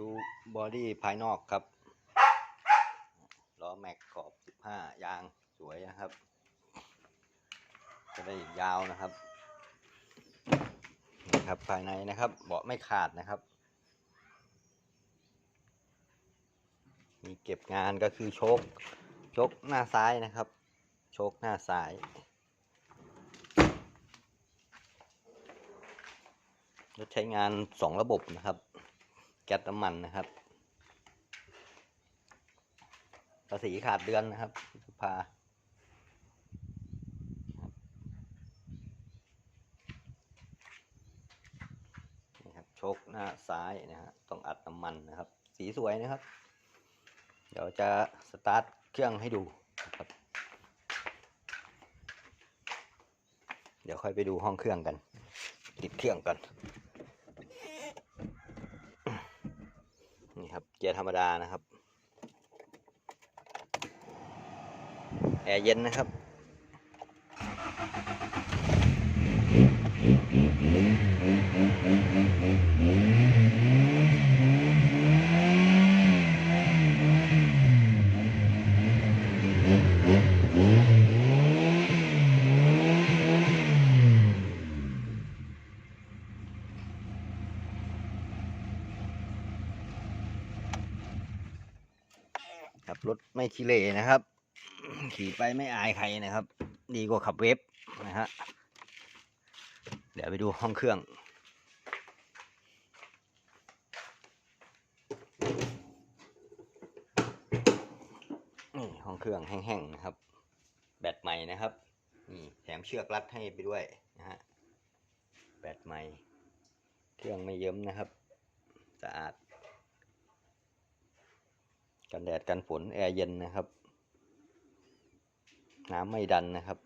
ดูบอดี้ภายนอกครับล้อแม็กขอบ 15 ยางสวยนะครับ จะได้ยาวนะครับนี่ครับภายในนะครับเบาะไม่ขาดนะครับ มีเก็บงานก็คือโชคโชคหน้าซ้ายนะครับ โชคหน้าซ้ายรถใช้งานสองระบบนะครับ ก๊สน้ำมันนะครับภาษีขาดเดือนนะครับพฤษภานะครับชคหน้าซ้ายนะฮะต้องอัดน้ำมันนะครับ สีสวยนะครับ เดี๋ยวจะสตาร์ทเครื่องให้ดูครับ เดี๋ยวค่อยไปดูห้องเครื่องกันติดเครื่องก่อน นี่ครับ เกียร์ธรรมดานะครับ แอร์เย็นนะครับ รถไม่ขี้เหร่นะครับ ขี่ไปไม่อายใครนะครับ ดีกว่าขับเวฟนะฮะเดี๋ยวไปดูห้องเครื่องนี่ห้องเครื่องแห้งๆนะครับ แบตใหม่นะครับนี่แถมเชือกรัดให้ไปด้วยนะฮะแบตใหม่ เครื่องไม่เยิ้มนะครับ สะอาด กันแดดกันฝนแอร์เย็นนะครับ น้ำไม่ดันนะครับ